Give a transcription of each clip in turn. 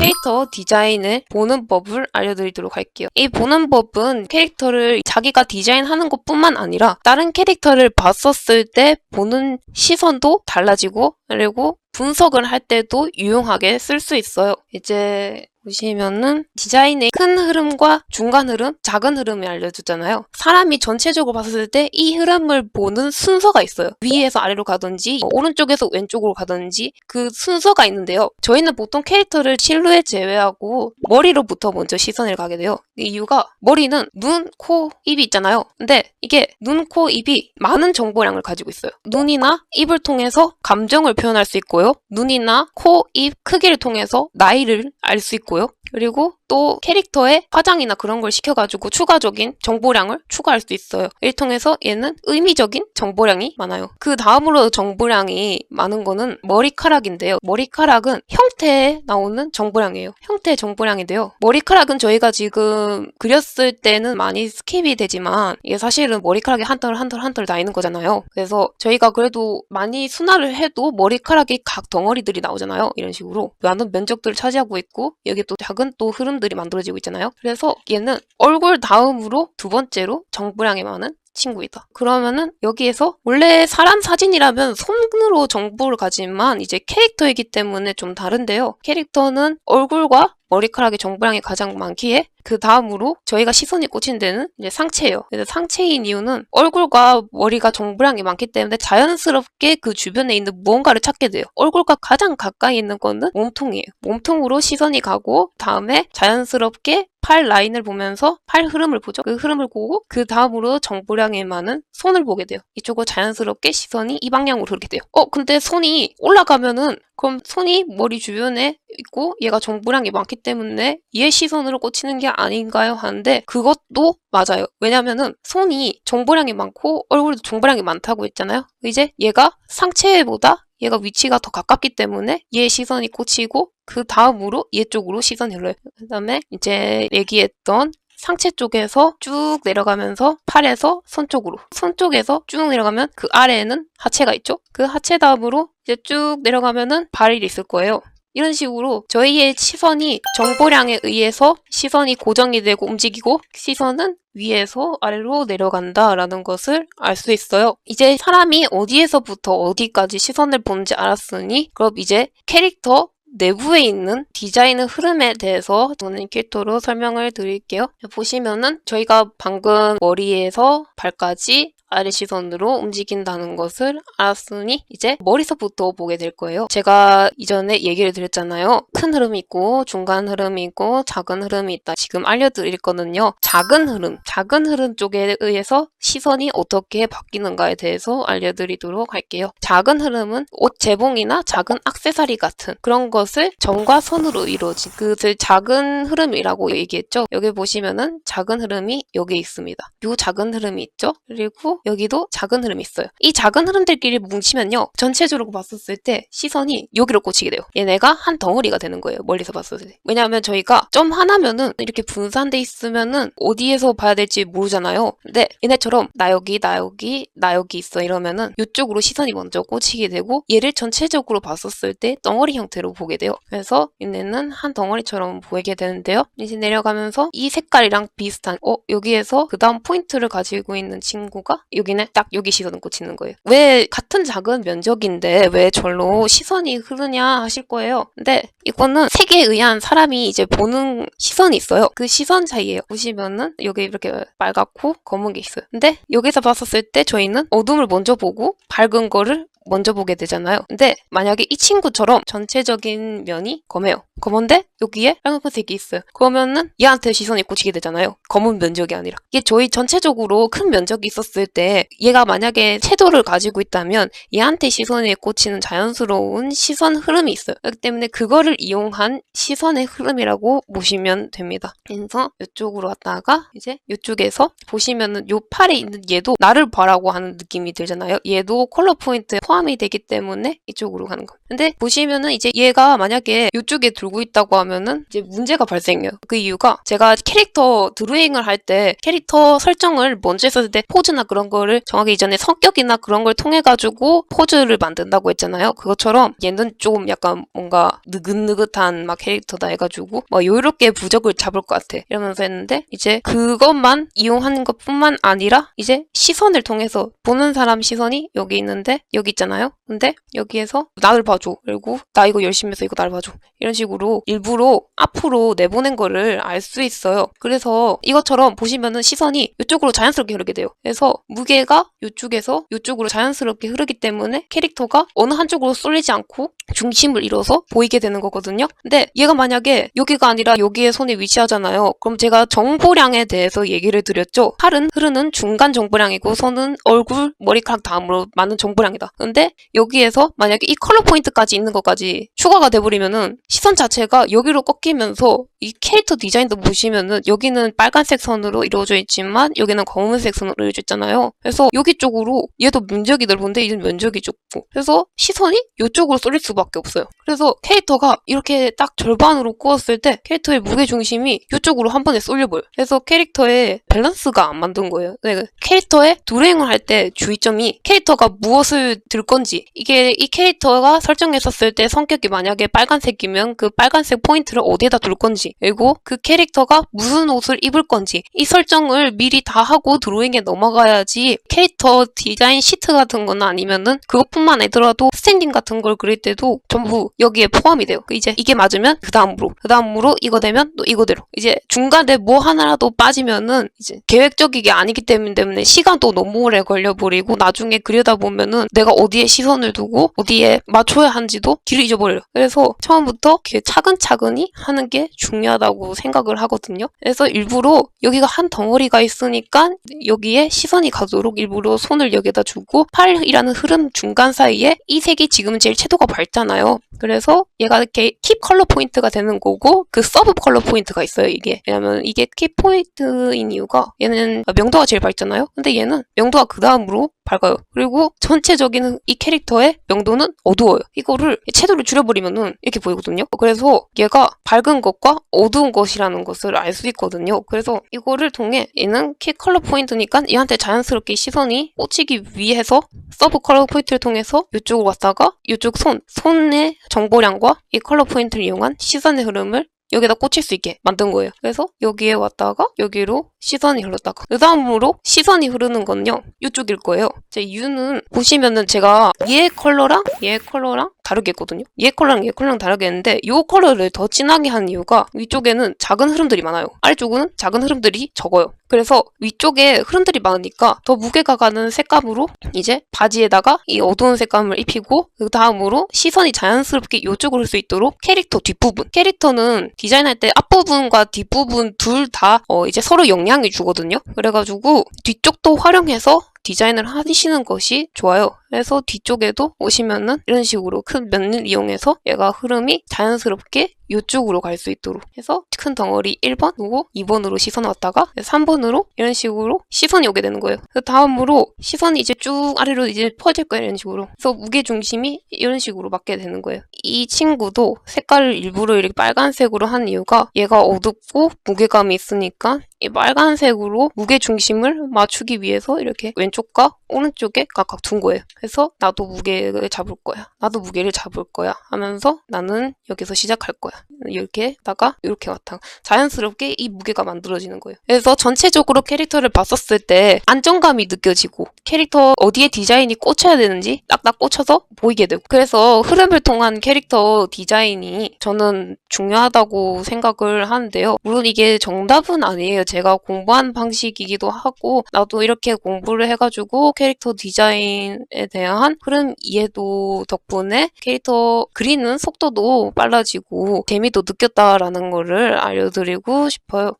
캐릭터 디자인을 보는 법을 알려드리도록 할게요. 이 보는 법은 캐릭터를 자기가 디자인하는 것 뿐만 아니라 다른 캐릭터를 봤었을 때 보는 시선도 달라지고 그리고 분석을 할 때도 유용하게 쓸 수 있어요. 이제 보시면은 디자인의 큰 흐름과 중간 흐름, 작은 흐름을 알려주잖아요. 사람이 전체적으로 봤을 때 이 흐름을 보는 순서가 있어요. 위에서 아래로 가든지 어, 오른쪽에서 왼쪽으로 가든지 그 순서가 있는데요. 저희는 보통 캐릭터를 실루엣 제외하고 머리로부터 먼저 시선을 가게 돼요. 그 이유가 머리는 눈, 코, 입이 있잖아요. 근데 이게 눈, 코, 입이 많은 정보량을 가지고 있어요. 눈이나 입을 통해서 감정을 표현할 수 있고요. 눈이나 코, 입 크기를 통해서 나이를 알 수 있고 요. 그리고 또 캐릭터의 화장이나 그런 걸 시켜가지고 추가적인 정보량을 추가할 수 있어요. 이를 통해서 얘는 의미적인 정보량이 많아요. 그 다음으로 정보량이 많은 거는 머리카락인데요. 머리카락은 형태에 나오는 정보량이에요. 형태의 정보량인데요. 머리카락은 저희가 지금 그렸을 때는 많이 스킵이 되지만 이게 사실은 머리카락이 한 털 한 털 한 털 나 있는 거잖아요. 그래서 저희가 그래도 많이 순화를 해도 머리카락이 각 덩어리들이 나오잖아요. 이런 식으로 많은 면적들을 차지하고 있고 여기 또 작은 또 흐름들이 만들어지고 있잖아요. 그래서 얘는 얼굴 다음으로 두 번째로 정보량이 많은 친구이다. 그러면은 여기에서 원래 사람 사진이라면 손으로 정보를 가지만 이제 캐릭터이기 때문에 좀 다른데요. 캐릭터는 얼굴과 머리카락의 정보량이 가장 많기에 그 다음으로 저희가 시선이 꽂힌 데는 이제 상체예요. 그래서 상체인 이유는 얼굴과 머리가 정보량이 많기 때문에 자연스럽게 그 주변에 있는 무언가를 찾게 돼요. 얼굴과 가장 가까이 있는 거는 몸통이에요. 몸통으로 시선이 가고 다음에 자연스럽게 팔 라인을 보면서 팔 흐름을 보죠. 그 흐름을 보고 그 다음으로 정보량이 많은 손을 보게 돼요. 이쪽으로 자연스럽게 시선이 이 방향으로 흐르게 돼요. 어, 근데 손이 올라가면은 그럼 손이 머리 주변에 있고 얘가 정보량이 많기 때문에 얘 시선으로 꽂히는 게 아닌가요? 하는데 그것도 맞아요. 왜냐면은 손이 정보량이 많고 얼굴도 정보량이 많다고 했잖아요. 이제 얘가 상체보다 얘가 위치가 더 가깝기 때문에 얘 시선이 꽂히고 그 다음으로 얘 쪽으로 시선이 흘러요. 그 다음에 이제 얘기했던 상체 쪽에서 쭉 내려가면서 팔에서 손 쪽으로 손 쪽에서 쭉 내려가면 그 아래에는 하체가 있죠. 그 하체 다음으로 이제 쭉 내려가면은 발이 있을 거예요. 이런 식으로 저희의 시선이 정보량에 의해서 시선이 고정이 되고 움직이고 시선은 위에서 아래로 내려간다라는 것을 알 수 있어요. 이제 사람이 어디에서부터 어디까지 시선을 보는지 알았으니 그럼 이제 캐릭터 내부에 있는 디자인의 흐름에 대해서 저는 캐릭터로 설명을 드릴게요. 보시면은 저희가 방금 머리에서 발까지 아래 시선으로 움직인다는 것을 알았으니 이제 머리서부터 보게 될 거예요. 제가 이전에 얘기를 드렸잖아요. 큰 흐름이 있고 중간 흐름이 있고 작은 흐름이 있다. 지금 알려드릴 거는요. 작은 흐름, 작은 흐름 쪽에 의해서 시선이 어떻게 바뀌는가에 대해서 알려드리도록 할게요. 작은 흐름은 옷 재봉이나 작은 악세사리 같은 그런 것을 점과 선으로 이루어진 그것을 작은 흐름이라고 얘기했죠. 여기 보시면은 작은 흐름이 여기 있습니다. 요 작은 흐름이 있죠. 그리고 여기도 작은 흐름이 있어요. 이 작은 흐름들끼리 뭉치면요. 전체적으로 봤었을 때 시선이 여기로 꽂히게 돼요. 얘네가 한 덩어리가 되는 거예요. 멀리서 봤었을 때. 왜냐하면 저희가 점 하나면은 이렇게 분산돼 있으면은 어디에서 봐야 될지 모르잖아요. 근데 얘네처럼 나 여기, 나 여기, 나 여기 있어 이러면은 이쪽으로 시선이 먼저 꽂히게 되고 얘를 전체적으로 봤었을 때 덩어리 형태로 보게 돼요. 그래서 얘네는 한 덩어리처럼 보이게 되는데요. 이제 내려가면서 이 색깔이랑 비슷한 어 여기에서 그 다음 포인트를 가지고 있는 친구가 여기는 딱 여기 시선을 꽂히는 거예요. 왜 같은 작은 면적인데 왜 절로 시선이 흐르냐 하실 거예요. 근데 이거는 색에 의한 사람이 이제 보는 시선이 있어요. 그 시선 사이에요. 보시면은 여기 이렇게 빨갛고 검은 게 있어요. 근데 여기서 봤었을 때 저희는 어둠을 먼저 보고 밝은 거를 먼저 보게 되잖아요. 근데 만약에 이 친구처럼 전체적인 면이 검해요. 검은데 여기에 빨간색이 있어요. 그러면은 얘한테 시선이 꽂히게 되잖아요. 검은 면적이 아니라. 이게 저희 전체적으로 큰 면적이 있었을 때 얘가 만약에 채도를 가지고 있다면 얘한테 시선이 꽂히는 자연스러운 시선 흐름이 있어요. 그렇기 때문에 그거를 이용한 시선의 흐름이라고 보시면 됩니다. 그래서 이쪽으로 왔다가 이제 이쪽에서 보시면은 요 팔에 있는 얘도 나를 봐라고 하는 느낌이 들잖아요. 얘도 컬러 포인트에 포함이 되기 때문에 이쪽으로 가는 거. 근데 보시면은 이제 얘가 만약에 이쪽에 들고 돌고 있다고 하면은 이제 문제가 발생해요. 그 이유가 제가 캐릭터 드로잉을 할 때 캐릭터 설정을 먼저 했었을 때 포즈나 그런 거를 정하기 이전에 성격이나 그런 걸 통해 가지고 포즈를 만든다고 했잖아요. 그것처럼 얘는 좀 약간 뭔가 느긋느긋한 막 캐릭터다 해가지고 막 요렇게 부적을 잡을 것 같아 이러면서 했는데 이제 그것만 이용하는 것뿐만 아니라 이제 시선을 통해서 보는 사람 시선이 여기 있는데 여기 있잖아요. 근데 여기에서 나를 봐줘. 그리고 나 이거 열심히 해서 이거 나를 봐줘. 이런 식으로 일부러 앞으로 내보낸 거를 알 수 있어요. 그래서 이것처럼 보시면은 시선이 이쪽으로 자연스럽게 흐르게 돼요. 그래서 무게가 이쪽에서 이쪽으로 자연스럽게 흐르기 때문에 캐릭터가 어느 한쪽으로 쏠리지 않고 중심을 잃어서 보이게 되는 거거든요. 근데 얘가 만약에 여기가 아니라 여기에 손이 위치하잖아요. 그럼 제가 정보량에 대해서 얘기를 드렸죠. 팔은 흐르는 중간 정보량이고 손은 얼굴, 머리카락 다음으로 많은 정보량이다. 근데 여기에서 만약에 이 컬러 포인트까지 있는 것까지 추가가 돼버리면은 시선 자 체가 여기로 꺾이면서 이 캐릭터 디자인도 보시면은 여기는 빨간색 선으로 이루어져 있지만 여기는 검은색 선으로 이루어져 있잖아요. 그래서 여기 쪽으로 얘도 면적이 넓은데 얘는 면적이 좁고 그래서 시선이 이쪽으로 쏠릴 수밖에 없어요. 그래서 캐릭터가 이렇게 딱 절반으로 구웠을 때 캐릭터의 무게 중심이 이쪽으로 한 번에 쏠려버려요. 그래서 캐릭터의 밸런스가 안 만든 거예요. 네, 캐릭터의 드로잉을 할 때 주의점이 캐릭터가 무엇을 들 건지 이게 이 캐릭터가 설정했었을 때 성격이 만약에 빨간색이면 그 빨간색 포인트를 어디에다 둘 건지 그리고 그 캐릭터가 무슨 옷을 입을 건지 이 설정을 미리 다 하고 드로잉에 넘어가야지 캐릭터 디자인 시트 같은 거나 아니면은 그것뿐만 아니더라도 스탠딩 같은 걸 그릴 때도 전부 여기에 포함이 돼요. 그 이제 이게 맞으면 그 다음으로 그 다음으로 이거 되면 또 이거대로 이제 중간에 뭐 하나라도 빠지면은 이제 계획적이게 아니기 때문에 시간도 너무 오래 걸려버리고 나중에 그려다 보면은 내가 어디에 시선을 두고 어디에 맞춰야 하는지도 길을 잊어버려요. 그래서 처음부터 이 차근차근히 하는 게 중요하다고 생각을 하거든요. 그래서 일부러 여기가 한 덩어리가 있으니까 여기에 시선이 가도록 일부러 손을 여기다 주고 팔이라는 흐름 중간 사이에 이 색이 지금 제일 채도가 밝잖아요. 그래서 얘가 이렇게 킵 컬러 포인트가 되는 거고 그 서브 컬러 포인트가 있어요 이게 왜냐면 이게 킵 포인트인 이유가 얘는 명도가 제일 밝잖아요 근데 얘는 명도가 그 다음으로 밝아요. 그리고 전체적인 이 캐릭터의 명도는 어두워요. 이거를 채도를 줄여버리면은 이렇게 보이거든요. 그래서 얘가 밝은 것과 어두운 것이라는 것을 알 수 있거든요. 그래서 이거를 통해 얘는 킵 컬러 포인트니까 얘한테 자연스럽게 시선이 꽂히기 위해서 서브 컬러 포인트를 통해서 이쪽으로 왔다가 이쪽 손, 손의 정보량과 이 컬러 포인트를 이용한 시선의 흐름을 여기다 꽂힐 수 있게 만든 거예요. 그래서 여기에 왔다가 여기로 시선이 흘렀다가 그 다음으로 시선이 흐르는 건요. 이쪽일 거예요. 제 U는 보시면은 제가 얘 컬러랑 얘 컬러랑 다르게 했거든요. 얘 컬러랑 얘 컬러랑 다르게 했는데 이 컬러를 더 진하게 한 이유가 위쪽에는 작은 흐름들이 많아요. 아래쪽은 작은 흐름들이 적어요. 그래서 위쪽에 흐름들이 많으니까 더 무게가 가는 색감으로 이제 바지에다가 이 어두운 색감을 입히고 그 다음으로 시선이 자연스럽게 이쪽으로 올 수 있도록 캐릭터 뒷부분 캐릭터는 디자인할 때 앞부분과 뒷부분 둘다 어, 이제 서로 영향을 주거든요. 그래가지고 뒤쪽도 활용해서 디자인을 하시는 것이 좋아요. 그래서 뒤쪽에도 오시면은 이런 식으로 큰 면을 이용해서 얘가 흐름이 자연스럽게 이쪽으로 갈 수 있도록 해서 큰 덩어리 1번 그리고 2번으로 시선 왔다가 3번으로 이런 식으로 시선이 오게 되는 거예요. 그 다음으로 시선이 이제 쭉 아래로 이제 퍼질 거예요. 이런 식으로. 그래서 무게 중심이 이런 식으로 맞게 되는 거예요. 이 친구도 색깔을 일부러 이렇게 빨간색으로 한 이유가 얘가 어둡고 무게감이 있으니까 이 빨간색으로 무게 중심을 맞추기 위해서 이렇게 왼쪽과 오른쪽에 각각 둔 거예요. 그래서 나도 무게를 잡을 거야. 나도 무게를 잡을 거야. 하면서 나는 여기서 시작할 거야. 이렇게 다가 이렇게 왔다. 자연스럽게 이 무게가 만들어지는 거예요. 그래서 전체적으로 캐릭터를 봤었을 때 안정감이 느껴지고 캐릭터 어디에 디자인이 꽂혀야 되는지 딱딱 꽂혀서 보이게 되고 그래서 흐름을 통한 캐릭터 디자인이 저는 중요하다고 생각을 하는데요. 물론 이게 정답은 아니에요. 제가 공부한 방식이기도 하고 나도 이렇게 공부를 해가지고 캐릭터 디자인에 대한 흐름 이해도 덕분에 캐릭터 그리는 속도도 빨라지고 재미도 느꼈다라는 거를 알려드리고 싶어요.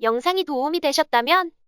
영상이 도움이 되셨다면